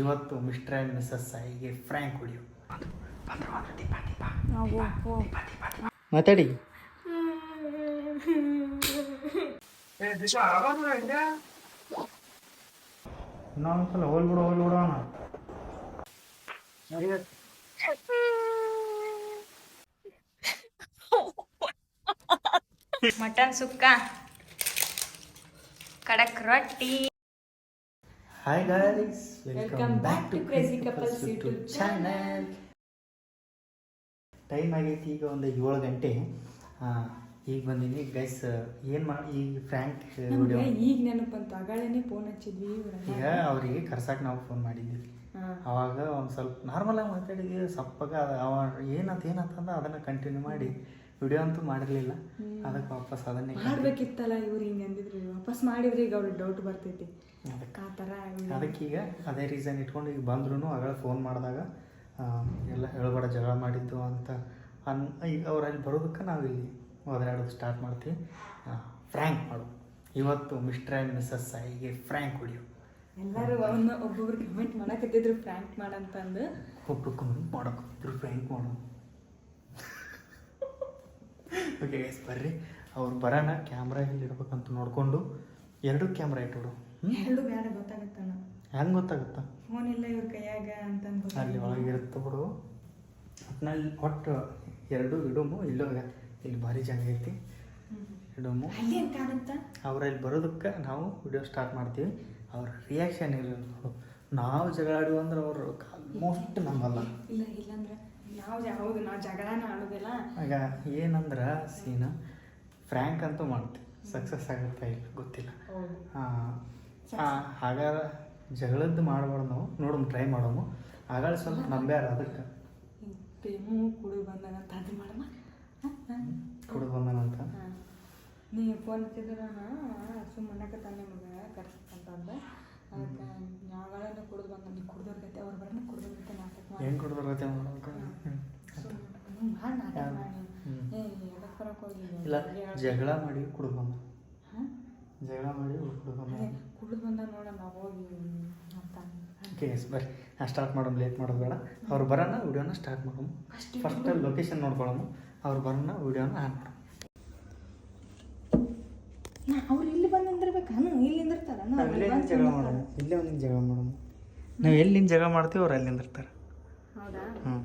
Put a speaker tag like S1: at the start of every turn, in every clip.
S1: ಇವತ್ತು mister and missus ಸಾಯಿಗೆ prank ಹೊಡಿಯೋ. ಮಾತಾಡಿ. ಇನ್ನೊಂದ್ಸಲ ಹೋಲ್ಬಿಡು ಹೋಲ್ಬಿಡು ಅಣ್ಣ.
S2: ಮಟನ್ ಸುಕ್ಕ. ಕಡಕ್ ರೊಟ್ಟಿ.
S1: Hi guys
S2: welcome back to crazy couples YouTube
S1: channel time ಆಗೈತಿ ಈಗ ಒಂದು ಏಳು ಗಂಟೆ. ಈಗ ಬಂದೀನಿ. ಗೈಸ್ ಏನು ಮಾಡಿ ಈಗ ಫ್ರ್ಯಾಂಕ್ ವಿಡಿಯೋ
S2: ಈಗ ನೆನಪು ಅಂತ ಅಗಳೇನೆ ಫೋನ್ ಹಚ್ಚಿದ್ವಿ
S1: ಈಗ ಅವರಿಗೆ ಕರ್ಸಕ್ಕೆ ನಾವು ಫೋನ್ ಮಾಡಿದ್ವಿ. ಅವಾಗ ಒಂದು ಸ್ವಲ್ಪ ನಾರ್ಮಲಾಗಿ ಮಾತಾಡಿದ್ವಿ. ಸಪ್ಪಗ ಅವ ಏನಂತ ಏನಂತಂದ ಅದನ್ನು ಕಂಟಿನ್ಯೂ ಮಾಡಿ. ವಿಡಿಯೋ ಅಂತೂ ಮಾಡಿರಲಿಲ್ಲ. ಅದಕ್ಕೆ ವಾಪಸ್ ಅದನ್ನೇ
S2: ಮಾಡ್ಬೇಕಿತ್ತಲ್ಲ ಇವ್ರು ಹಿಂಗೆ ಅಂದಿದ್ರು. ವಾಪಸ್ ಮಾಡಿದ್ರೆ ಈಗ ಅವ್ರಿಗೆ ಡೌಟ್ ಬರ್ತೈತಿ.
S1: ಅದಕ್ಕೆ.
S2: ಆ ಥರ
S1: ಅದಕ್ಕೀಗ ಅದೇ ರೀಸನ್ ಇಟ್ಕೊಂಡು ಈಗ ಬಂದ್ರು ಅಗಳ ಫೋನ್ ಮಾಡಿದಾಗ ಎಲ್ಲ ಹೇಳ್ಬೇಡ ಜಗಳ ಮಾಡಿದ್ದು ಅಂತ ಅನ್ ಈಗ ಅವ್ರು ಅಲ್ಲಿ ಬರೋದಕ್ಕೆ ನಾವು ಇಲ್ಲಿ ಒದರಾಡೋದು ಸ್ಟಾರ್ಟ್ ಮಾಡ್ತೀವಿ. ಫ್ರ್ಯಾಂಕ್ ಮಾಡು. ಇವತ್ತು ಮಿಸ್ಟರ್ ಆ್ಯಂಡ್ ಮಿಸ್ಸಸ್ ಸಾಯಿಗೆ ಫ್ರ್ಯಾಂಕ್ ಉಳಿಯು
S2: ಎಲ್ಲರೂ ಅವನ್ನ ಒಬ್ಬೊಬ್ರು ಕಮೆಂಟ್ ಮಾಡಕತ್ತಿದ್ರು ಫ್ರ್ಯಾಂಕ್ ಮಾಡಂತಂದು.
S1: ಒಬ್ರು ಕಮೆಂಟ್ ಮಾಡೋಕ್ಕಿದ್ರು ಫ್ರ್ಯಾಂಕ್ ಮಾಡು. ಓಕೆ ಗೈಸ್ ಬರ್ರಿ. ಅವ್ರು ಬರೋಣ ಕ್ಯಾಮ್ರಾ ಎಲ್ಲಿ ಇಡ್ಬೇಕಂತ ನೋಡಿಕೊಂಡು ಎರಡು ಕ್ಯಾಮ್ರಾ ಇಟ್ಬಿಡು
S2: ಎರಡು ಬೇಡ ಗೊತ್ತಾಗುತ್ತಣ್ಣ
S1: ಹೆಂಗೆ ಗೊತ್ತಾಗುತ್ತಾ?
S2: ಫೋನ್ ಇಲ್ಲ ಇವ್ರ ಕೈಯಾಗ ಅಂತಂದು
S1: ಅಲ್ಲಿ ಒಳಗೆ ಇರುತ್ತೆ ಬಿಡು. ಒಟ್ನಲ್ಲಿ ಒಟ್ಟು ಎರಡು ಇಡೋಮು ಇಲ್ಲೋಗ ಇಲ್ಲಿ ಭಾರಿ ಜಾಗ ಐತಿ. ಇಡೋಮು.
S2: ಅವ್ರು
S1: ಇಲ್ಲಿ ಬರೋದಕ್ಕೆ ನಾವು ವಿಡಿಯೋ ಸ್ಟಾರ್ಟ್ ಮಾಡ್ತೀವಿ. ಅವ್ರ ರಿಯಾಕ್ಷನ್ ನೋಡು. ನಾವು ಜಗಳಾಡುವಂದ್ರೆ ಅವರು ಆಲ್ಮೋಸ್ಟ್ ನಂಬಲ್ಲ.
S2: ಇಲ್ಲ ಇಲ್ಲಂದ್ರೆ ನಾವು ಜ- ಹೌದು ನಾವು ಜಗಳನ ಆಡೋದಿಲ್ಲ.
S1: ಆಗ ಏನಂದ್ರೆ ಸೀನ್ ಫ್ರ್ಯಾಂಕ್ ಅಂತೂ ಮಾಡ್ತೀವಿ ಸಕ್ಸಸ್ ಆಗುತ್ತಾ ಇಲ್ಲ ಗೊತ್ತಿಲ್ಲ.
S2: ಹೌದು.
S1: ಹಾಗಾದ್ರೆ ಜಗಳದ್ದು ಮಾಡ್ಬಾರ್ದು ನಾವು. ನೋಡೋಣ ಟ್ರೈ ಮಾಡೋಣ. ಆಗಾಳ ಸ್ವಲ್ಪ ನಂಬ್ಯಾರ ಅದಕ್ಕೆ.
S2: ಪ್ರೇಮು ಕುಡಿ ಬಂದಾನಂತ ಅದು ಮಾಡಮ್ಮ.
S1: ಕುಡಿದು ಬಂದನಂತ
S2: ನೀ ಫೋನ್ ಹಚ್ಚಿದ್ರ ಸುಮ್ಮನೆ ತಾನೆ ಮಗ ಕರ್ಸಕ್ಕಂತಂದ ಅದಕ್ಕೆ ಯಾವಾಗಲೂ ಕುಡಿದು ಬಂದ ನೀ ಕುಡ್ದೋರ್ಗತ್ತೆ ಅವ್ರು ಬರೋಣ ಕುಡ್ದೋರ್ಗತ್ತೆ ನಾಟಕ ಮಾಡಿ
S1: ಹೆಂಗೆ ಕುಡಿದ್ರೆ ಮಾಡ್ಬೇಕು ಇಲ್ಲ ಜಗಳ ಮಾಡಿ ಬಂದ. ಜಗಳ ಮಾಡಿ ಬಂದ.
S2: ಕುಡಿದು ಬಂದ ನೋಡಮ್ಮ ಹೋಗಿ ಅಂತ.
S1: ಓಕೆ ಎಸ್ ಬರ್ರಿ. ಸ್ಟಾರ್ಟ್ ಮಾಡೋಣ ಲೇಟ್ ಮಾಡೋದು ಬೇಡ. ಅವ್ರು ಬರೋಣ ವಿಡಿಯೋನ ಸ್ಟಾರ್ಟ್ ಮಾಡೋಣ ಫಸ್ಟ್ ಲೊಕೇಶನ್ ನೋಡ್ಕೊಳ್ಳೋಣ. ಅವ್ರು ಬರೋಣ ವಿಡಿಯೋನ ಆನ್ ಮಾಡೋಣ.
S2: ಅವ್ರು ಇಲ್ಲಿ ಬಂದು ನಿಂದಿರ್ಬೇಕಾನು ಇಲ್ಲಿ ನಿಂದಿರ್ತಾರ.
S1: ಜಗಳ ಮಾಡೋಣ. ಇಲ್ಲೇ ಒಂದು ಜಗಳ ಮಾಡೋಣ. ನಾವು ಎಲ್ಲಿ ನಿಂತು ಜಗಳ ಮಾಡ್ತೀವಿ ಅವ್ರು ಅಲ್ಲಿ ನಿಂದಿರ್ತಾರೆ.
S2: ಹೌದಾ?
S1: ಹ್ಞೂ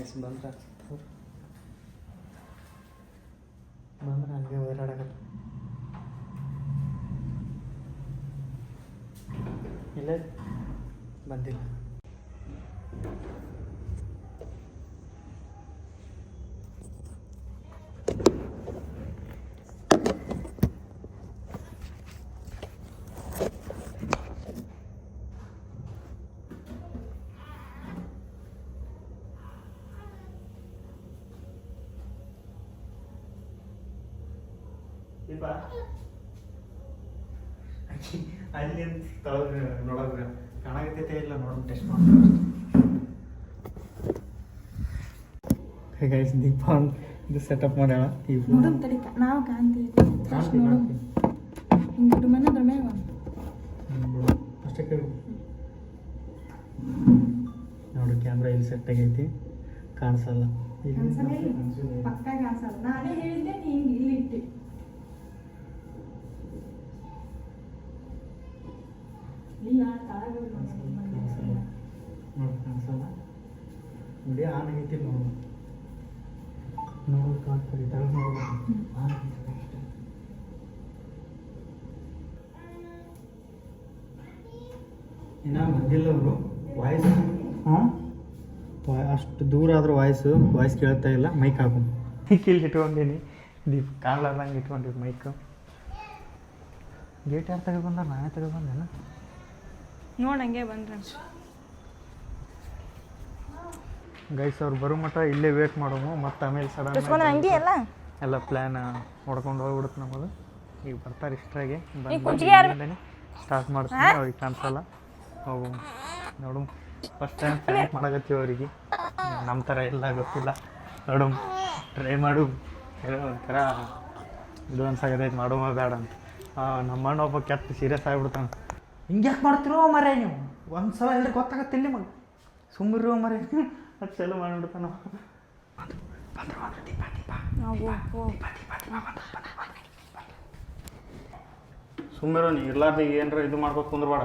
S1: ಗೈಸ್ ಬಂದ್ರ ಅವ್ರು ಬಂದ್ರೆ ಹಂಗೆ ಬಂದಿಲ್ಲ. ದೀಪ ಅಲ್ಲಿ ತಳಗ ನೋಡೋದು ಕಾಣಾಗತ್ತೈತೆ ಇಲ್ಲ ನೋಡೋಣ ಟೆಸ್ಟ್ ಮಾಡ್ತೀವಿ ಗೈಸ್ ದೀಪ ಇದು ಸೆಟಪ್ ಮಾಡ್ಯಾಳ. ಇವು
S2: ನೋಡಮ್ ತಡಿ ನಾವು ಕಾಣ್ತೀವಿ. ಹಿಂಗೆ ಮ್ಯಾಗ
S1: ಹ್ಮ್, ಅಷ್ಟೇ ಕೇಳು. ನೋಡು ಕ್ಯಾಮ್ರಾ ಇಲ್ಲಿ ಸೆಟ್ ಆಗೈತಿ. ಕಾಣಿಸಲ್ಲ. ಈಗ
S2: ಕಾಣಿಸಲ್ಲ ಇಲ್ಲಿ?
S1: ಕಾಣಿಸಲ್ಲ.
S2: ಪಕ್ಕ ಕಾಣಿಸಲ್ಲ. ನಾನೇ ಹೇಳಿದ್ದೆ ಹಿಂಗೆ ಇಲ್ಲಿ ಇಟ್ಟಿ ಇಲ್ಲ ತಳಗ
S1: ಕಾಣಿಸಲ್ಲ ನೋಡು ಕಾಣಿಸಲ್ಲ ನೋಡಿ ಆನ್ ಆಗೈತಿ ನೋಡು. ನೋಡೋದು ಕಾಣ್ತಾರೆ ತೆಗೆದು ನೋಡೋದು ಆನೆ ಆಗೈತೆ ಬಂದಿಲ್ಲ ಅವರು. ವಾಯ್ಸ್. ಹಾಂ? ಅಷ್ಟು ದೂರ ಆದರೂ ವಾಯ್ಸು ವಾಯ್ಸ್ ಕೇಳ್ತಾ ಇಲ್ಲ ಮೈಕ್ ಹಾಕು. ಮೈಕ್ ಇಲ್ಲಿ ಇಟ್ಕೊಂಡೀನಿ. ದೀಪ್ ಕಾಣ್ಲಾರ್ದಂಗೆ ಇಟ್ಕೊಂಡಿದ್ದು ಮೈಕು ಗೇಟ್ ಯಾರು ತೆಗೆದು ಬಂದಾರ ನಾನೇ ತೆಗೆದು ಬಂದೇನ
S2: ನೋಡಂಗೆ ಬಂದ್ರೆ
S1: ಗೈಸ್ ಅವ್ರು ಬರೋ ಮಟ್ಟ ಇಲ್ಲೇ ವೇಟ್ ಮಾಡೋಮು ಮತ್ತೆ ಆಮೇಲೆ ಸಡನ್
S2: ಹಂಗೆ ಅಲ್ಲ
S1: ಎಲ್ಲ? ಪ್ಲಾನ್ ಹೊಡ್ಕೊಂಡು ಹೋಗ್ಬಿಡುತ್ತೆ ನಮ್ಮದು. ಈಗ ಬರ್ತಾರೆ ಇಷ್ಟ್ರಾಗೆ.
S2: ಬಂದು?
S1: ಸ್ಟಾರ್ಟ್ ಮಾಡ್ತೀನಿ. ಅವ್ರಿಗೆ ಕಾಣಿಸಲ್ಲ ಹೋಗು. ನೋಡು ಫಸ್ಟ್ ಟೈಮ್ ಟ್ರೈ ಮಾಡಕತ್ತೀವಿ ಅವರಿಗೆ. ನಮ್ಮ ಥರ ಎಲ್ಲ ಗೊತ್ತಿಲ್ಲ. ನೋಡು ಟ್ರೈ ಮಾಡು. ಏನೋ ಒಂಥರ ಇದು ಅನ್ಸಾಗದೈತೆ ಮಾಡುವ ಬೇಡ ಅಂತ. ನಮ್ಮ ಅಣ್ಣ ಒಬ್ಬ ಕೆಟ್ಟ ಸೀರಿಯಸ್ ಆಗಿಬಿಡ್ತಾನೆ. ಹಿಂಗೆ ಯಾಕೆ ಮಾಡ್ತಿರೋ ಮರೆ ನೀವು? ಒಂದು ಸಲ ಎಲ್ರಿಗೆ ಗೊತ್ತಾಗತ್ತಿಲ್ಲ ನಿಮಗೆ. ಸುಮ್ಮನಿರೋ ಮರೆ ಅದು ಚಲೋ ಮಾಡಿಬಿಡ್ತಾನ ಸುಮ್ಮನೆ ನೀ ಇರ್ಲಾರ್ದ ಏನಾರ ಇದು ಮಾಡ್ಬೇಕು ಕುಂದ್ರಬೇಡ.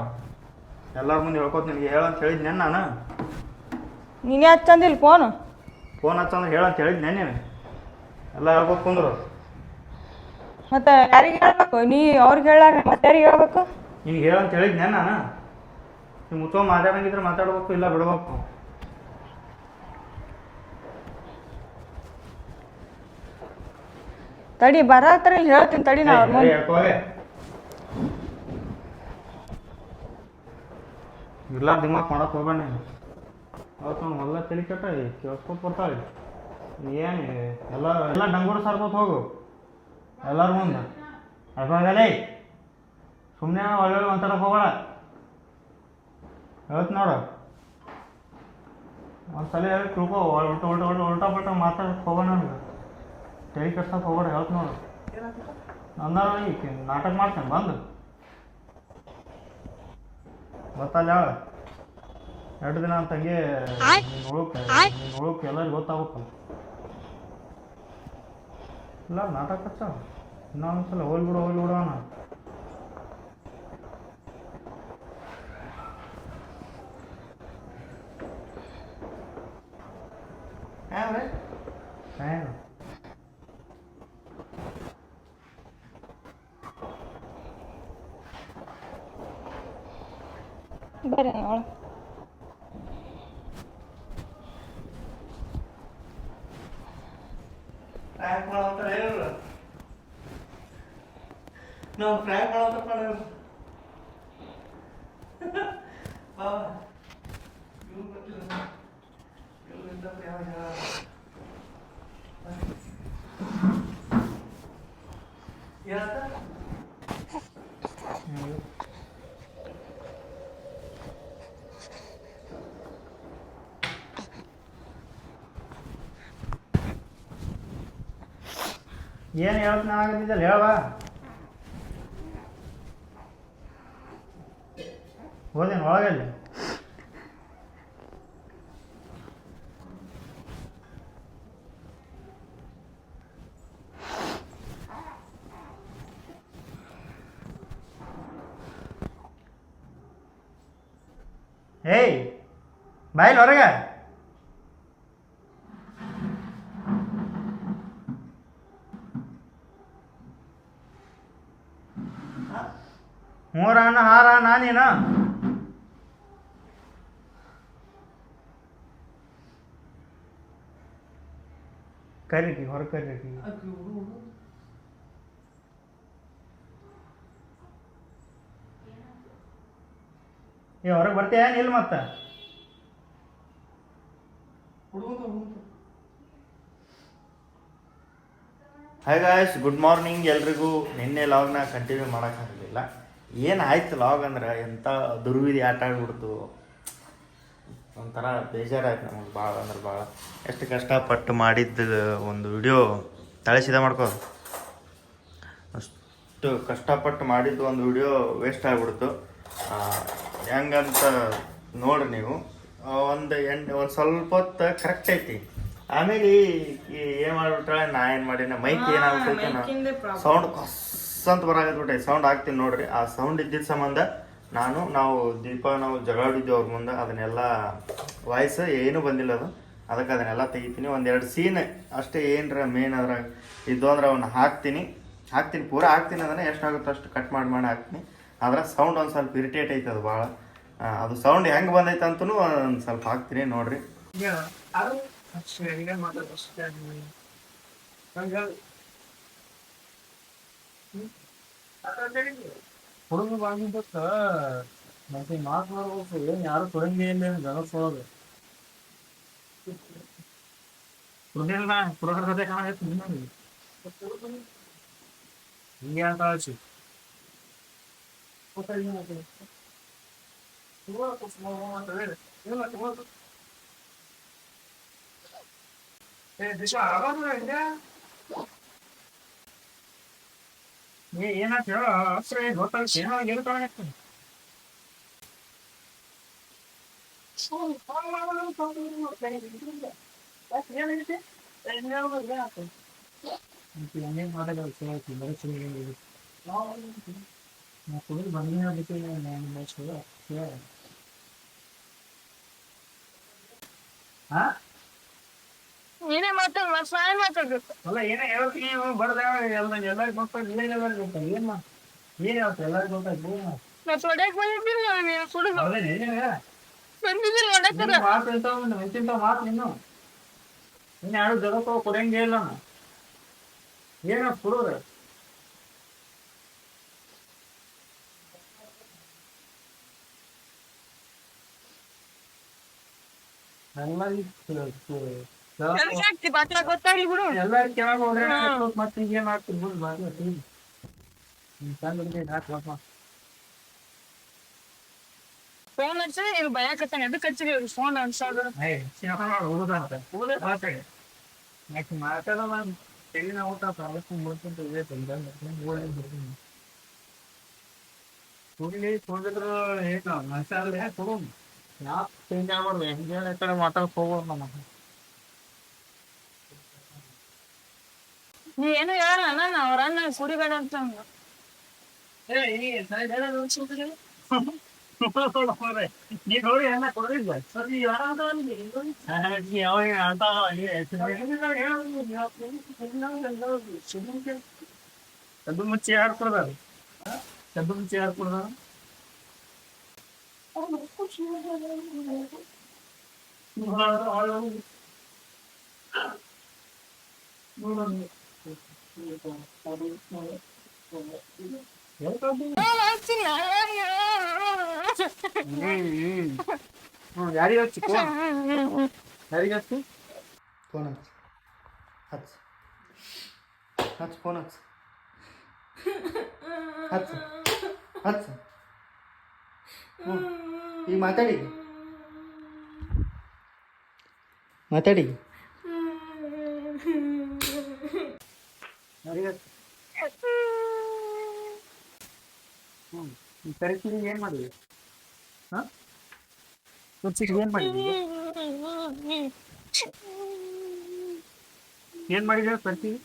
S1: ಎಲ್ಲರ ಮುಂದೆ ಹೇಳ್ಕೊತ ನಿನಗೆ ಹೇಳಂತ ಹೇಳಿದ್ನೆ ನಾನು
S2: ನೀನೇ. ಹಚ್ಚಂದಿಲ್ಲ ಫೋನ್?
S1: ಫೋನ್ ಹಚ್ಚಂದ್ರೆ ಹೇಳಂತ ಹೇಳಿದ್ನೆ ನೀನು ಎಲ್ಲ ಹೇಳ್ಬೇಕು ಕುಂದ್ರು.
S2: ಮತ್ತೆ ಯಾರಿಗೆ ಹೇಳ್ಬೇಕು? ನೀ ಅವ್ರಿಗೆ ಹೇಳಾರ ಮತ್ತೆ ಯಾರಿಗೆ ಹೇಳ್ಬೇಕು?
S1: ನಿನಗೆ ಹೇಳಂತ ಹೇಳಿದ್ನೆ ನಾನು ನೀವು ಮುತ್ತೋ ಮಾತಾಡಂಗಿದ್ರೆ ಮಾತಾಡ್ಬೇಕು ಇಲ್ಲ ಬಿಡ್ಬೇಕು.
S2: ತಡಿ ಬರತ್ರ ಹೇಳ್ತೀನಿ ತಡಿ ನಾ ಅವ್ರ ಮುಂದೆ.
S1: ಇಲ್ಲ ದಿಮಾಕ್ ಮಾಡಕ್ ಹೋಗ್ಬೇಡ ಅವ್ನು ಹೊಲ ತಲೆ ಕೆಟ್ಟ ಕೇಳಿಸ್ಕೊತ ಬರ್ತಾಳೆ. ಏನು ಎಲ್ಲ ಎಲ್ಲ ಡಂಗೂರು ಸರ್ಕೋತ ಹೋಗು. ಎಲ್ಲರ ಮುಂದೆ. ಅರ್ಕೊಂಡಲೇ ಸುಮ್ಮನೆ ಒಳ್ಳೊಳ್ಳೆ ಮಾತಾಡಕ್ ಹೋಗೋಣ ಹೇಳ್ತ ನೋಡು. ಒಂದ್ಸಲ ಹೇಳಿ ತಿಳ್ಕೊ. ಉಲ್ಟ ಉಲ್ಟ ಉಲ್ಟ ಉಲ್ಟಾ ಪಲ್ಟ ಮಾತಾಡಕ್ಕೆ ಹೋಗೋಣ ತಲೆ ಕಟ್ಸಕ್ಕೆ ಹೋಗೋಣ ಹೇಳ್ತ ನೋಡು. ಅಂದಾರ ಈಗ ನಾಟಕ ಮಾಡ್ತೇನೆ ಬಂದು. ಗೊತ್ತಲ್ಲ ಹೇಳ ಎರಡು ದಿನ ಅಂತ ಹಂಗೆ ಉಳುಕ್ ಉಳುಕ್ ಎಲ್ಲರಿಗೂ ಗೊತ್ತಾಗಬೇಕಲ್ಲ ಇಲ್ಲ ನಾಟಕ ಹಚ್ಚ ಇನ್ನೊಂದ್ಸಲ ಹೋಗ್ಲಿ ಬಿಡು ಹೋಗ್ಲಿ ಬಿಡೋಣ ಏನು
S2: ಬರ್ರಿ ಅವಳು
S1: ಫ್ರ್ಯಾಂಕ್ ಮಾಡಂತಾರೆ ಹೇಳಿಲ್ಲ ನಾವು ಫ್ರ್ಯಾಂಕ್ ಏನು ಹೇಳ್ತಾನೆ ಆಗದಿದ್ದಲ್ಲ ಹೇಳವಾ ಹೋದೇನು ಒಳಗಲ್ಲಿ ಏಯ್ ಬಾಯಿಲ್ ಹೊರಗೆ ನಾನೇನ? ಕರೀರಿ ಹೊರ ಕರೀರಿ ಏ, ಹೊರಗೆ ಬರ್ತೀಯ? ಏನಿಲ್ಲ ಮತ್ತೆ. ಹಾಯ್ ಗಾಯ್ಸ್ ಗುಡ್ ಮಾರ್ನಿಂಗ್ ಎಲ್ರಿಗೂ. ನಿನ್ನೆ ಲಾಗ್ನ ಕಂಟಿನ್ಯೂ ಮಾಡೋಕ್ಕಾಗಲಿಲ್ಲ ಏನಾಯ್ತು ಲಾಗ್ ಅಂದ್ರೆ ಎಂಥ ದುರ್ವಿಧಿ ಆಟ ಆಡ್ಬಿಡ್ತು ಒಂಥರ ಬೇಜಾರಾಯ್ತು ನಮಗೆ ಭಾಳ ಅಂದ್ರೆ ಭಾಳ ಎಷ್ಟು ಕಷ್ಟಪಟ್ಟು ಮಾಡಿದ್ದು ಒಂದು ವಿಡಿಯೋ ತಳಿಸಿದ ಮಾಡ್ಕೋ. ಅಷ್ಟು ಕಷ್ಟಪಟ್ಟು ಮಾಡಿದ್ದು ಒಂದು ವಿಡಿಯೋ ವೇಸ್ಟ್ ಆಗಿಬಿಡ್ತು. ಹೆಂಗಂತ ನೋಡ್ರಿ ನೀವು. ಒಂದು ಎಂಟು ಒಂದು ಸ್ವಲ್ಪ ಹೊತ್ತು ಕರೆಕ್ಟ್ ಐತಿ. ಆಮೇಲೆ ಏನು ಮಾಡ್ಬಿಟ್ರೆ ನಾ ಏನು ಮಾಡೀನಿ ಮೈಕ್ ಏನಾಗ್ಬಿಟ್ಟೈತೆ
S2: problem.
S1: ಸೌಂಡ್ ಕೊಸ್ ಅಂತ ಬರಾಕತ್ಬಿಟ್ಟೆ. ಸೌಂಡ್ ಹಾಕ್ತೀನಿ ನೋಡ್ರಿ. ಆ ಸೌಂಡ್ ಇದ್ದಿದ್ದ ಸಂಬಂಧ ನಾನು, ನಾವು ದೀಪ, ನಾವು ಜಗಳಾಡಿದ್ವಿ ಅವ್ರ ಮುಂದೆ. ಅದನ್ನೆಲ್ಲ ವಾಯ್ಸ್ ಏನೂ ಬಂದಿಲ್ಲ ಅದು. ಅದಕ್ಕೆ ಅದನ್ನೆಲ್ಲ ತೆಗಿತೀನಿ. ಒಂದೆರಡು ಸೀನ್ ಅಷ್ಟೇ ಏನರ ಮೇನ್ ಅದ್ರಾಗ ಇದ್ದು ಅಂದ್ರೆ ಅವನ್ನ ಹಾಕ್ತೀನಿ. ಹಾಕ್ತೀನಿ, ಪೂರ ಹಾಕ್ತೀನಿ ಅದನ್ನ ಎಷ್ಟಾಗುತ್ತೋ ಅಷ್ಟು ಕಟ್ ಮಾಡಿ ಮಾಡಿ ಹಾಕ್ತೀನಿ. ಆದ್ರೆ ಸೌಂಡ್ ಒಂದು ಸ್ವಲ್ಪ ಇರಿಟೇಟ್ ಐತೆ ಅದು ಭಾಳ. ಅದು ಸೌಂಡ್ ಹೆಂಗೆ ಬಂದೈತೆ ಅಂತೂ ಒಂದು ಸ್ವಲ್ಪ ಹಾಕ್ತೀನಿ ನೋಡ್ರಿ.
S3: ಹುಡುಗ ಬಂದಿದ್ದಕ್ಕ ಮತ್ತೆ ಮಾತನಾಡ್ಬೇಕು ಏನ್ ಯಾರು ಕೊಡಂಗೆ ಇಲ್ಲ ಜನಸೋದು ಹುಡುಗಿಲ್ಲ ಹುಡುಗರ ಜೊತೆ ಕಾಣಬೇಕು ಹಿಂಗೆ ಅಂತ ಆಚಿ
S1: ಏ, ದಿಶಾ ಆರಾಮ ಇದೆ ಏ ಏನಾಯ್ತು ಹೇಳು ಅಸ್ರ ಗೊತ್ತಾಗುತ್ತೆ ಏನೋ ಏನು ಕಾಣತ್ತೆ ಏನೇನು ಮಾಡೋದು ಚೆನ್ನಾಗಿ ಬರೀ ಚೆನ್ನಾಗಿ ನಾ ಕುಡಿದು ಬಂದಿನ ಅದಕ್ಕೆ ನಾನು ಮಾಡ್ಸೋದು ಹಾ
S3: ನೀನೇ ಮಾತಾಡ್ ನಾನು ಮಾತಾಡ್ಬೇಕು.
S1: ಅಲ್ಲ ಏನೇ ಹೇಳ್ತೀನಿ ಬರ್ದ ಎಲ್ಲ ಎಲ್ಲರಿಗೂ ಗೊತ್ತಾಗ ಏನೇ ಗೊತ್ತಾಗ ಏನ್ ಮಾ ಏನ್ ಹೇಳ್ತ? ಎಲ್ಲರಿಗೂ ಮಾತು
S3: ನಾ ತೊಡೆಯಕ್ ಬಂದಿದ್ದೀನಿ ನೀನು ಸುಡುದು ಬಂದಿದ್ದೀನಿ ಒಡಕರ
S1: ಮಾತು ಇರ್ತಾವ ಮೆಂತಿಂತ ಮಾತು ನೀನು? ಇನ್ನು ಯಾರು ಜಗತ್ತು ಕೊಡಂಗೇ ಇಲ್ಲ ಏನ ಕುಡಿದ್ರೆ ಎಲ್ಲ
S3: ಆಗ್ತಿ ಬಾತ್ರ ಗೊತ್ತಾಗ್ಲಿ ಬಿಡು
S1: ಎಲ್ಲ ಕೆಳಗೆ ಹೋದ್ರೆ ಮತ್ತೆ ಈಗ ಏನ್ ಆಗ್ತದೆ ಬಿಡು ಬಾಗಿ ಚಂದ ಹಾಕ್ಬೇಕು
S3: ಫೋನ್ ಹಚ್ಚಿದ್ರೆ ನೀನು ಭಯಕತ್ತಾನೆ ಎದಕ್ಕೆ ಹಚ್ಚಿರಿ ಅವ್ರಿಗೆ ಫೋನ್ ಅನ್ಸೋದು
S1: ಏಯ್ ಸಿನಿಮಾ ನೋಡಿ ಉಳ್ದಂತ ಉಳ್ದ ಮಾತಾಡಿ ಯಾಕೆ ಮಾತಾಡೋ ನಾನು ತೆಲಿನ ಊಟ ಪ್ರವಾಸ ಮುಳ್ಕೊಂತ ಇದೆ ತಂದ ಕುಡಿಲಿ ಕುಡಿದ್ರು ಏನು ಮಸಾಲೆ ಕೊಡು ಯಾಕೆ ಚೇಂಜ್ ಆಗ್ಬಾರ್ದು ಹೆಂಗೆ ಈ ಕಡೆ ಮಾತಾಡಕ್ ಹೋಗ್ಬಾರ್ದು ನಮ್ಮ
S3: ಏನು ಹೇಳಲ್ಲ ನಾನು ಅವ್ರ ಅಣ್ಣ ಕುಡಿಬೇಡ ಅಂತ ಅಂದ.
S1: ನೀ ನೋಡಿ ಎಲ್ಲ ಕೊಡಿಲ್ಲ ಸರಿ ಯಾವಾಗ ಆಟ ಕದ್ದು ಮುಚ್ಚಿ ಯಾರು ಕೊಡ್ದಾರ ಕದ್ದು ಮುಚ್ಚಿ ಯಾರು ಕೊಡ್ದಾರ
S3: ನಾನ್ ಹಚ್ಚಿಲ್ಲ.
S1: ಯಾರಿಗೆ ಹಚ್ಚಿ ಯಾರಿಗೆ ಹಚ್ಚಿ
S2: ಫೋನ್ ಹಚ್ಚು. ಹಚ್ಚು. ಹಚ್ಚು ಫೋನ್ ಹಚ್ಚು. ಹಚ್ಚು. ಹಚ್ಚು. ಹ್ಞೂ ಈಗ ಮಾತಾಡಿ. ಮಾತಾಡಿ.
S1: ಯಾರಿಗೆ ಹಚ್ಚಿ ಹ್ಞೂ ಕರಿತೀರಿ ಏನು ಮಾಡಿದ್ವಿ ಹಾಂ ಏನು ಮಾಡಿದ್ವಿ ಏನು ಮಾಡಿದ್ವಿ ಕರಿತೀವಿ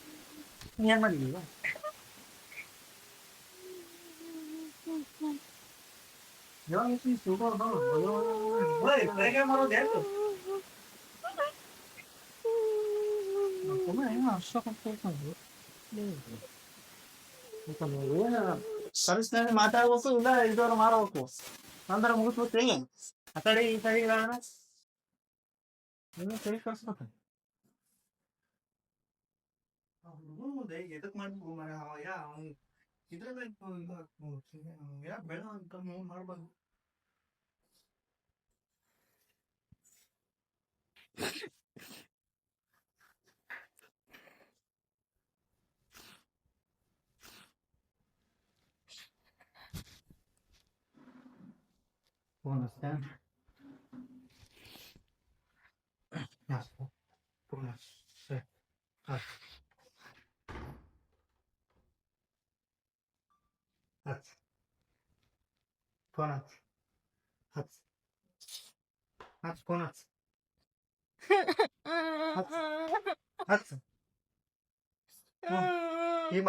S1: ಏನು ಮಾಡಿದ್ದೀವ ಯಾವಾಗ ಸೂಪರ್ ಮಾಡೋದು ಯಾಕೆ ಕರೆಸ್ನಲ್ಲಿ ಮಾತಾಡ್ಬೇಕು ಇಲ್ಲ ಇದ್ದವ್ರು ಮಾಡಬೇಕು ಅಂದ್ರೆ ಮುಗಿಸ್ಬೇಕು ಹೇಗೆ ಆ ಕಡೆ ಈ ಕಡೆ ಇನ್ನು ಸರಿ ಕಳ್ಸ್ಬೇಕು
S2: ಮುಂದೆ ಎದಕ್ ಮಾಡ್ಬೇಕು ಮರ ಯಾ ಇದ್ರಲ್ಲ ಯಾ ಬೆಳ ಅಂತ ಮಾಡ್ಬಾರ್ದು ಹಚ್ತಾ ಹಚ್ಚು ಫೋನ್ ಹಚ್ಚು ಸರಿ ಹಚ್ಚು ಹಚ್ಚು ಫೋನ್ ಹಚ್ಚು ಹಚ್ಚು ಹಚ್ಚು ಫೋನ್ ಹಚ್ಚು ಹಚ್ಚು ಈಗ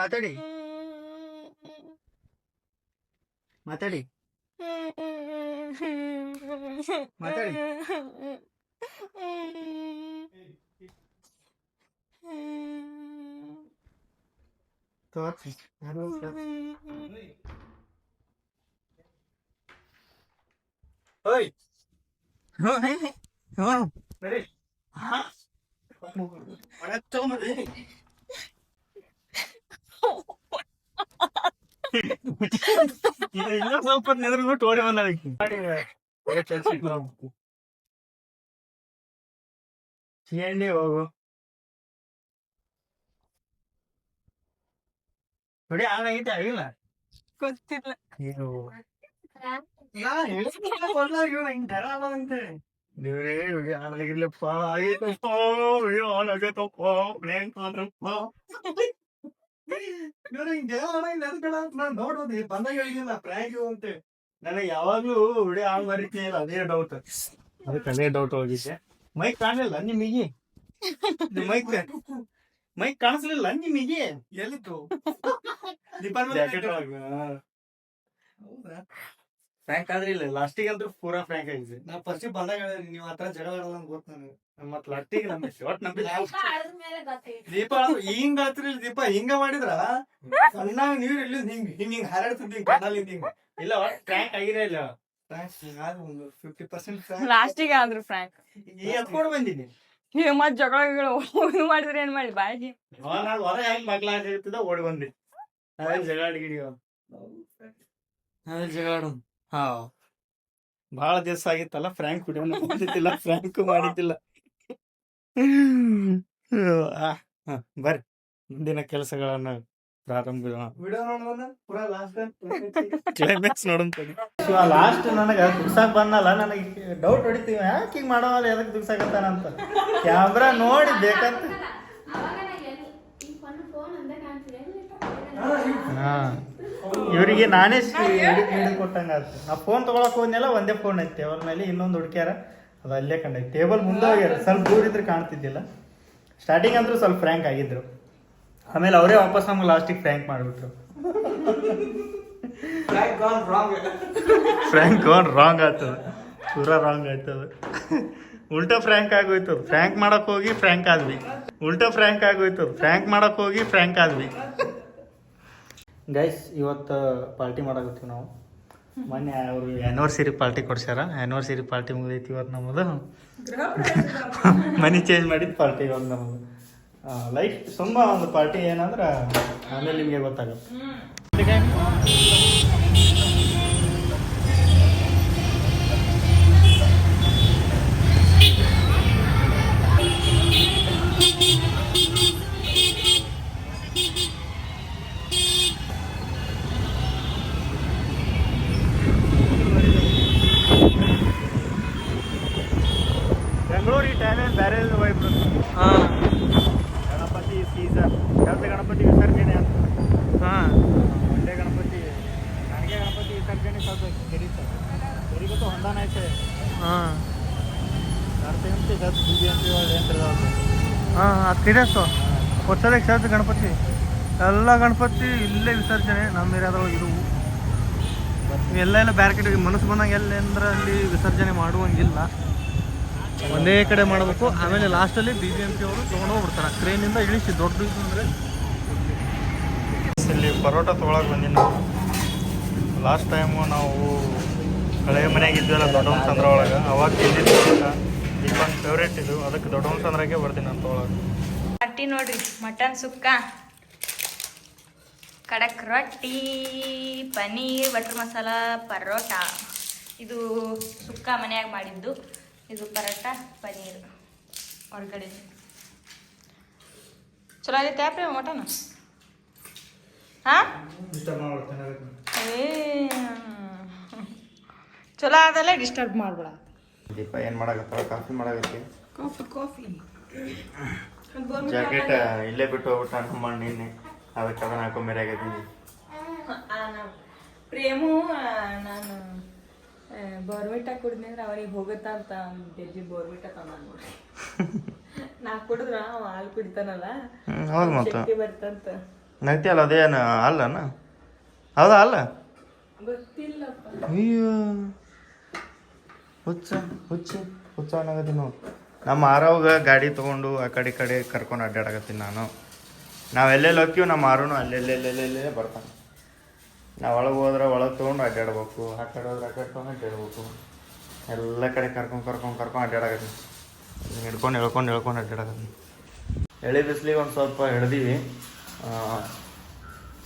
S2: ಮಾತಾಡಿ ಮಾತಾಡಿ ಮಾತಾಡಿ ತೋ ಹಚ್ಚು ಯಾರು ಓಯ್ ನಡಿ
S1: ಇನ್ನೂ ಸ್ವಲ್ಪ ನೆದ್ರುಬಿಟ್ಟು ಓಡಿ ಬಂದ ಎಣ್ಣೆ ಹೋಗು ನೋಡಿ ಆಗೈತೆ ಆಗಿಲ್ಲ
S3: ಗೊತ್ತಿಲ್ಲ. ದೇವ್ರೇ ವಿಡಿಯೋ ಆನ್ ಆನ್ ನಾನು ನೋಡೋದು ಬಂದಾಗ ಹೇಳಿಲ್ಲ ಪ್ರ್ಯಾಂಕ್ ಅಂತೆ. ನನಗೆ ಯಾವಾಗ್ಲೂ ವಿಡಿಯೋ ಆನ್ ಇಲ್ಲ ಅದೇ ಡೌಟ್ ಅದಕ್ಕೆ ಅದೇ ಡೌಟ್ ಹೋಗಿದ್ದೆ. ಮೈಕ್ ಕಾಣಲಿಲ್ಲ ನಿಮಗೆ ಮೈಕ್ ಮೈಕ್ ಕಾಣಿಸ್ಲಿಲ್ಲ ನಿಮಗೆ ಎಲ್ಲಿತ್ತು? ಜಾಕೆಟ್ ಫ್ರ್ಯಾಂಕ್ ಆದ್ರೆ ಇಲ್ಲ ಲಾಸ್ಟಿಗೆ ಅಂದ್ರೆ ಪೂರಾ ಫ್ರ್ಯಾಂಕ್ ಆಗಿದೆ
S1: ನಾ ಫಸ್ಟ್ ಬಂದಾಗ ನೀವು ಹತ್ರ ಜಗಳ ಅಂತ ಗೊತ್ತು ನನಗೆ.
S3: ಮತ್ ಲಾಸ್ಟಿಗೆ ನಂಬಿಸಿ ಶಾರ್ಟ್ ನಂಬಿ
S1: ದೀಪ ಹಿಂಗ ಹತ್ತಿರ ದೀಪ ಹಿಂಗ ಮಾಡಿದ್ರ ಸಣ್ಣ ನೀರ್ ಇಲ್ಲಿ ಹಿಂಗ್ ಹಿಂಗ್ ಹಿಂಗ್ ಹಾರಾಡ್ತಿದ್ದಿ ಹಿಂಗ್ ಕಣ್ಣಲ್ಲಿ ಹಿಂಗ್
S3: ಇಲ್ಲ ಒಟ್ ಫ್ರ್ಯಾಂಕ್ ಆಗಿರೇ ಇಲ್ಲ.
S1: ಒಂದು ಫಿಫ್ಟಿ ಪರ್ಸೆಂಟ್
S2: ಲಾಸ್ಟಿಗೆ ಆದ್ರು ಫ್ರ್ಯಾಂಕ್
S1: ಎತ್ಕೊಂಡು ಬಂದಿನಿ.
S2: ನೀವು ಮತ್ ಜಗಳ ಮಾಡಿದ್ರೆ ಏನ್ ಮಾಡಿ ಬಾಯಿಗೆ?
S3: ನಾನು ಹೊರ ಹೆಂಗ್ ಮಗ್ಲ ಇರ್ತಿದ್ದ ಓಡಿ ಬಂದಿ. ಅದೇ ಜಗಳ ಗಿಡಿ
S1: ಅದೇ ಜಗಳ ಆಡೋದು? ಹಾ.
S3: ಬಹಳ ದಿವಸ ಆಗಿತ್ತಲ್ಲ ಫ್ರ್ಯಾಂಕ್ ವಿಡಿಯೋ ಮಾಡಿದ್ದಿಲ್ಲ ಫ್ರ್ಯಾಂಕ್ ಮಾಡಿದ್ದಿಲ್ಲ. ಬರ್ರಿ. ಮುಂದಿನ ಕೆಲಸಗಳನ್ನ ಪ್ರಾರಂಭ
S1: ವಿಡಿಯೋ ನೋಡೋಣ ಪೂರಾ ಲಾಸ್ಟ್
S3: ಕ್ಲೈಮ್ಯಾಕ್ಸ್ ನೋಡೋಣ
S1: ಲಾಸ್ಟ್ ನನಗೆ ದುಗ್ಸಾಕ್ ಬಂದಲ್ಲ ನನಗೆ ಡೌಟ್ ಹೊಡಿತೀವಿ ಯಾಕೆ ಹಿಂಗ್ ಮಾಡೋವಲ್ಲ ಎದಕ್ ದುಗ್ಸಾಕತ್ತಾನ ಅಂತ. ಕ್ಯಾಮ್ರಾ ನೋಡಿ ಬೇಕಂತ. ಹಾ. ಇವರಿಗೆ ನಾನೇ ಹಿಡಿದು ಕೊಟ್ಟಂಗ ಆಯ್ತು. ನಾ ಫೋನ್ ತಗೊಳಕ್ ಹೋದ್ನೆಲ್ಲ ಒಂದೇ ಫೋನ್ ಐತೆ. ಟೇಬಲ್ ಮೇಲೆ ಇನ್ನೊಂದು ಹುಡುಕ್ಯಾರ. ಅದು ಅಲ್ಲೇ ಕಂಡೈತಿ ಟೇಬಲ್ ಮುಂದೆ ಹೋಗ್ಯಾರ ಸ್ವಲ್ಪ ದೂರ ಇದ್ರೆ ಕಾಣ್ತಿದ್ದಿಲ್ಲ. ಸ್ಟಾರ್ಟಿಂಗ್ ಅಂದ್ರೆ ಸ್ವಲ್ಪ ಫ್ರ್ಯಾಂಕ್ ಆಗಿದ್ರು. ಆಮೇಲೆ ಅವರೇ ವಾಪಸ್ ನಮ್ಗೆ ಲಾಸ್ಟಿಗೆ ಫ್ರ್ಯಾಂಕ್ ಮಾಡಿಬಿಟ್ರು. ಫ್ರ್ಯಾಂಕ್ ಗಾನ್ ರಾಂಗ್ ಆಗ್ತದೆ ಪೂರಾ ರಾಂಗ್ ಆಯ್ತದ ಉಲ್ಟಾ ಫ್ರ್ಯಾಂಕ್ ಆಗೋಯ್ತು. ಫ್ರ್ಯಾಂಕ್ ಮಾಡಕ್ ಹೋಗಿ ಫ್ರ್ಯಾಂಕ್ ಆದ್ವಿ. ಉಲ್ಟಾ ಫ್ರ್ಯಾಂಕ್ ಆಗೋಯ್ತು. ಫ್ರ್ಯಾಂಕ್ ಮಾಡಕ್ ಹೋಗಿ ಫ್ರ್ಯಾಂಕ್ ಆದ್ವಿ. ಗೈಸ್ ಇವತ್ತು ಪಾರ್ಟಿ ಮಾಡಾಕತ್ತೀವಿ ನಾವು. ಮೊನ್ನೆ ಅವರು ಆ್ಯನಿವರ್ಸರಿ ಪಾರ್ಟಿ ಕೊಡ್ಸ್ಯಾರ. ಆ್ಯನಿವರ್ಸರಿ ಪಾರ್ಟಿ ಮುಗಿದೈತಿ ಇವತ್ತು ನಮ್ಮದು ಮನಿ ಚೇಂಜ್ ಮಾಡಿದ ಪಾರ್ಟಿ ಇವಾಗ ನಮ್ಮದು ಲೈಫ್ ತುಂಬ ಒಂದು ಪಾರ್ಟಿ ಏನಂದ್ರೆ ಆಮೇಲೆ ನಿಮಗೆ ಗೊತ್ತಾಗುತ್ತೆ.
S4: ತಿರಸ್ತು ಹೊಸದಾಗಿ ಕ್ಷೇತ್ರ ಗಣಪತಿ. ಎಲ್ಲ ಗಣಪತಿ ಇಲ್ಲೇ ವಿಸರ್ಜನೆ. ನಮ್ಮ ಏರಿಯಾದೊಳಗೆ ಇರುವು. ಎಲ್ಲ ಎಲ್ಲ ಬೇರೆ ಕಡೆ ಮನಸ್ಸು ಬಂದಂಗೆ ಎಲ್ಲೆಂದ್ರೆ ಅಲ್ಲಿ ವಿಸರ್ಜನೆ ಮಾಡುವಂಗಿಲ್ಲ. ಒಂದೇ ಕಡೆ ಮಾಡಬೇಕು. ಆಮೇಲೆ ಲಾಸ್ಟಲ್ಲಿ ಬಿ ಬಿ ಎಂ ಪಿ ಅವರು ತೊಗೊಂಡು ಹೋಗ್ಬಿಡ್ತಾರೆ. ಟ್ರೈನಿಂದ ಇಳಿಸಿ. ದೊಡ್ಡ ಇದು ಅಂದರೆ
S1: ಇಲ್ಲಿ ಪರೋಟ ತೊಗೊಳಕ್ ಬಂದಿನಿ. ನಾವು ಲಾಸ್ಟ್ ಟೈಮು ನಾವು ಹಳೆಯ ಮನೆಯಾಗ ಇದ್ವಲ್ಲ ದೊಡ್ಡ ಚಂದ್ರ ಒಳಗೆ, ಅವಾಗ ತಿಂದಿದ್ದು ಈಗ ಫೇವ್ರೇಟ್ ಇದು. ಅದಕ್ಕೆ ದೊಡ್ಡ ಸಂದ್ರಾಗೆ ಬರ್ತೀನಿ ನಾನು ತೊಗೊಳಕ್ಕೆ
S2: ರೊಟ್ಟಿ ನೋಡ್ರಿ ಮಟನ್ ಸುಕ್ಕ ಕಡಕ್ ರೊಟ್ಟಿ ಪನೀರ್ ಬಟರ್ ಮಸಾಲ ಪರೋಟ. ಇದು ಸುಕ್ಕ ಮನೆಯಾಗ ಮಾಡಿದ್ದು. ಇದು ಪರೋಟ ಪನೀರ್ ಹೊರಗಡೆ. ಚಲೋ ಆಗೈತೆ ಯಾಪ್ರಿ ಮಟನ್? ಹಾಂ? ಏ ಚಲೋ ಆದಲ್ಲ ಡಿಸ್ಟರ್ಬ್ ಮಾಡ್ಬೇಡ.
S1: ದೀಪ ಏನು ಮಾಡಕತ್ತಾರ? ಕಾಫಿ ಮಾಡಕತ್ತಿ
S2: ಕಾಫಿ ಕಾಫಿ.
S1: ಜಾಕೆಟ್ ಇಲ್ಲೇ ಬಿಟ್ಟು ಹೋಗ್ಬಿಟ್ಟ ನಮ್ಮ ನಿನ್ನೆ. ಅದಕ್ಕೆ ಅದನ್ನ ಹಾಕೊಂಡ್ ಆಗೈತಿ.
S2: ಪ್ರೇಮು ಆ, ನಾನು ಕುಡಿದ್ನಿ ಕುಡಿದ್ರೆ ಅವನಿಗೆ ಹೋಗುತ್ತಾ ಅಂತ ಜಜ್ಜಿ ಬೋರ್ವಿಟಾ ನೋಡಿ ನಾ ಕುಡಿದ್ರ ಅವ ಹಾಲು ಕುಡಿತಾನಲ್ಲ.
S1: ಹೌದು ಮತ್ತೆ.
S2: ಬರ್ತಂತ.
S1: ನೈತಿ ಅಲ್ಲ ಅದೇನು ಅಲ್ಲನ ಹೌದಾ ಅಲ್ಲ
S2: ಗೊತ್ತಿಲ್ಲಪ್ಪ.
S1: ಅಯ್ಯೋ. ಹುಚ್ಚ, ಹುಚ್ಚು, ಹುಚ್ಚ ಅನ್ನಕತ್ತೀನಿ ನೋಡಿ. ನಮ್ಮ ಆರವಾಗ ಗಾಡಿ ತೊಗೊಂಡು ಆ ಕಡೆ ಕಡೆ ಕರ್ಕೊಂಡು ಅಡ್ಡಾಡಕತ್ತೀನಿ ನಾನು. ನಾವು ಎಲ್ಲೆಲ್ಲಿ ಹೋಗ್ತೀವಿ ನಮ್ಮ ಆರೂ ಅಲ್ಲೆಲ್ಲೆಲ್ಲೆಲ್ಲೇ ಬರ್ತಾನೆ. ನಾವು ಒಳಗೆ ಹೋದ್ರೆ ಒಳಗೆ ತೊಗೊಂಡು ಅಡ್ಡಾಡ್ಬೇಕು, ಆ ಕಡೆ ಹೋದ್ರೆ ಆ ಕಡೆ ತೊಗೊಂಡು ಅಡ್ಡಾಡ್ಬೇಕು. ಎಲ್ಲ ಕಡೆ ಕರ್ಕೊಂಡು ಕರ್ಕೊಂಡು ಕರ್ಕೊಂಡು ಅಡ್ಡಾಡಕತ್ತೀನಿ. ಹಿಡ್ಕೊಂಡು ಹೇಳ್ಕೊಂಡು ಹೇಳ್ಕೊಂಡು ಅಡ್ಡಾಡಕತ್ತೀನಿ. ಎಳೆ ಬಿಸಿಲಿಗೆ ಒಂದು ಸ್ವಲ್ಪ ಹಿಡ್ದೀವಿ.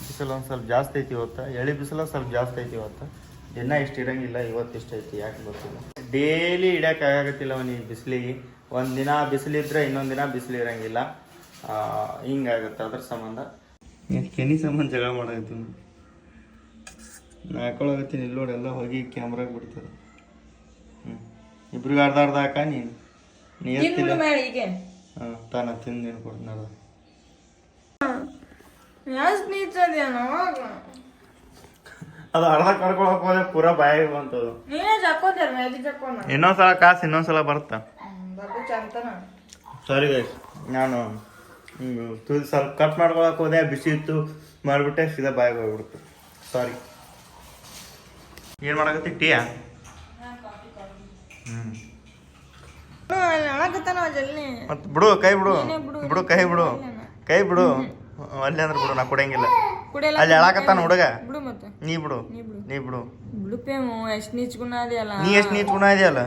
S1: ಬಿಸಿಲು ಒಂದು ಸ್ವಲ್ಪ ಜಾಸ್ತಿ ಐತಿ ಇವತ್ತು. ಎಳೆ ಬಿಸಿಲು ಸ್ವಲ್ಪ ಜಾಸ್ತಿ ಐತಿ ಇವತ್ತು. ದಿನ ಇಷ್ಟು ಇರಂಗಿಲ್ಲ ಇವತ್ತು ಇಷ್ಟು ಐತಿ ಯಾಕೆ ಗೊತ್ತಿಲ್ಲ. ಡೈಲಿ ಇಡೋಕ್ಕಾಗತ್ತಿಲ್ಲ ಅವನಿಗೆ ಬಿಸಿಲಿಗೆ ಒಂದು ದಿನ ಬಿಸಿಲಿದ್ರೆ ಇನ್ನೊಂದು ದಿನ ಬಿಸಿಲು ಇರಂಗಿಲ್ಲ. ಹಿಂಗಾಗತ್ತೆ ಅದ್ರ ಸಂಬಂಧ. ಕೆನಿ ಸಂಬಂಧ ಜಗಳ ಮಾಡಕತ್ತೀನಿ ನಾ ಹಾಕೊಳಗತ್ತೀನಿ ಇಲ್ಲಿ ನೋಡಿ ಎಲ್ಲ ಹೋಗಿ ಕ್ಯಾಮ್ರಾಗ ಬಿಡ್ತದೆ. ಹ್ಞೂ ಇಬ್ರಿಗೆ ಅರ್ಧ ಅರ್ಧ ಹಾಕ ನೀನು. ನೀ ಹಾಂ ತಾನ ತಿಂದೇನು ಕೊಡು ನೋಡು.
S2: ಎಷ್ಟು ನೀಚದ್ಯಾನ
S1: ಅದು ಅರ್ಧ ಕರ್ಕೊಳಕ್ ಹೋದ್ರೆ ಪೂರಾ ಬಾಯಿಗೆ ಬಂತದು
S2: ನೀನೇ
S1: ಇನ್ನೊಂದ್ಸಲ ಕಾಸು ಇನ್ನೊಂದ್ಸಲ ಬರುತ್ತಾ
S2: ಸರಿ ಚಂತನ
S1: ಸಾರಿ ಗೈಸ್ ನಾನು ತುದಿ ಸ್ವಲ್ಪ ಕಟ್ ಮಾಡ್ಕೊಳಕ್ ಹೋದೆ ಬಿಸಿ ಇತ್ತು ಮಾಡಿಬಿಟ್ಟೆ ಸೀದಾ ಬಾಯಿಗೆ ಹೋಗ್ಬಿಡ್ತು. ಸಾರಿ ಏನು ಮಾಡಕತ್ತಿ ಟೀಯಾ? ಮತ್ತು ಬಿಡು ಕೈ ಬಿಡು.
S2: ಬಿಡು
S1: ಕೈ ಬಿಡು. ಕೈ ಬಿಡು. ಅಲ್ಲಿ ಅಂದ್ರೆ ಬಿಡು ನಾ ಕೊಡಂಗಿಲ್ಲ
S2: ಕುಡಿಯಲ್ಲ
S1: ಅಲ್ಲಿ ಹೇಳಾಕತ್ತಾನ ಹುಡುಗ?
S2: ಬಿಡು ಮತ್ತೆ.
S1: ನೀ ಬಿಡು
S2: ನೀ ಬಿಡು.
S1: ನೀ ಬಿಡು.
S2: ಬಿಡು ಪೇಮು ಎಷ್ಟು ನೀಚ್ಗುಣ ಅದೆಯಲ್ಲ.
S1: ನೀ ಎಷ್ಟು ನೀಚ್ ಗುಣ ಇದೆಯಲ್ಲ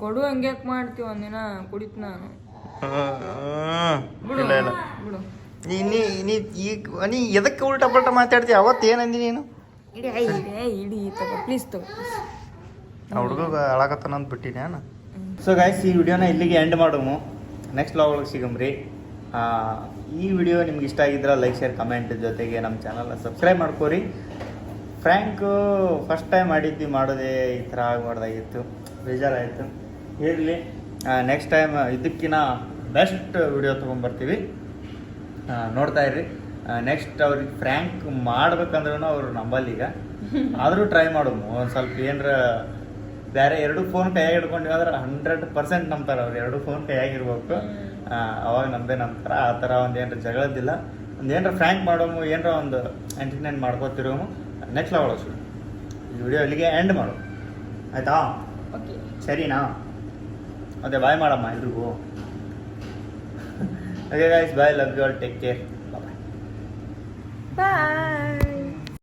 S2: ಕೊಡು ಹಂಗ್ಯಾಕ್ ಮಾಡ್ತೀವಿ ಒಂದಿನ ಕುಡಿತ್ ನಾನು.
S1: ಇಲ್ಲ ಇಲ್ಲ.
S2: ಬಿಡು.
S1: ನೀ ನೀ ನೀ ಈಗ ನೀ ಎದಕ್ಕೆ ಉಲ್ಟಾ ಪಲ್ಟಾ ಮಾತಾಡ್ತಿ? ಅವತ್ತು ಏನಂದಿ ನೀನು?
S2: ಇಡಿ ಐ ಇಡಿ ಐ ಇಡಿ ತಗೋ ಪ್ಲೀಸ್ ತಗೋ.
S1: ಆ ಹುಡುಗ ಅಳಾಕತ್ತಾನ ಅಂತ ಬಿಟ್ಟಿನಿ ನಾನು. ಸೊ ಗಾಯ್ಸ್ ಈ ವಿಡಿಯೋನ ಇಲ್ಲಿಗೆ ಎಂಡ್ ಮಾಡೋಮು ನೆಕ್ಸ್ಟ್ ಲಾಗ್ ಒಳಗೆ ಸಿಗಮ್ರಿ ಆ, ಈ ವಿಡಿಯೋ ನಿಮ್ಗೆ ಇಷ್ಟ ಆಗಿದ್ರೆ ಲೈಕ್, ಶೇರ್, ಕಮೆಂಟ್ ಜೊತೆಗೆ ನಮ್ಮ ಚಾನಲ್ನ ಸಬ್ಸ್ಕ್ರೈಬ್ ಮಾಡ್ಕೋರಿ. ಫ್ರ್ಯಾಂಕು ಫಸ್ಟ್ ಟೈಮ್ ಮಾಡಿದ್ವಿ, ಮಾಡೋದೇ ಈ ಥರ ಆಗಬಾರ್ದಾಗಿತ್ತು. ಬೇಜಾರಾಯಿತು. ಇರಲಿ. ನೆಕ್ಸ್ಟ್ ಟೈಮ್ ಇದಕ್ಕಿಂತ ಬೆಸ್ಟ್ ವಿಡಿಯೋ ತೊಗೊಂಬರ್ತೀವಿ. ನೋಡ್ತಾ ಇರ್ರಿ. ನೆಕ್ಸ್ಟ್ ಅವ್ರಿಗೆ ಫ್ರ್ಯಾಂಕ್ ಮಾಡ್ಬೇಕಂದ್ರೂ ಅವರು ನಂಬಲ್ಲಿ ಈಗ. ಆದರೂ ಟ್ರೈ ಮಾಡೋದು ಒಂದು ಸ್ವಲ್ಪ ಏನಾರ ಬೇರೆ ಎರಡು ಫೋನ್ ಕೈಯಾಗಿ ಹಿಡ್ಕೊಂಡಿವಿ ಅಂದ್ರೆ ಹಂಡ್ರೆಡ್ ಪರ್ಸೆಂಟ್ ನಂಬ್ತಾರೆ ಅವ್ರು. ಎರಡು ಫೋನ್ ಕೈಯಾಗಿರ್ಬೇಕು ಅವಾಗ ನಂಬೇ ನಂಬ್ತಾರೆ ಆ ಥರ ಒಂದು ಏನರ ಜಗಳದಿಲ್ಲ ಒಂದು ಏನರ ಫ್ರ್ಯಾಂಕ್ ಮಾಡೋಮು ಏನರ ಒಂದು ಎಂಟರ್ಟೈನ್ ಮಾಡ್ಕೋತಿರೋಮು ನೆಕ್ಸ್ಟ್ ಲೆವೆಲ್ ಅಷ್ಟು. ಈ ವಿಡಿಯೋ ಇಲ್ಲಿಗೆ ಎಂಡ್ ಮಾಡು. ಆಯ್ತಾ?
S2: ಓಕೆ
S1: ಸರಿನಾ? ಅದೇ ಬಾಯ್ ಮಾಡಮ್ಮ ಎಲ್ರಿಗೂ. Okay guys bye love you all take care bye
S2: bye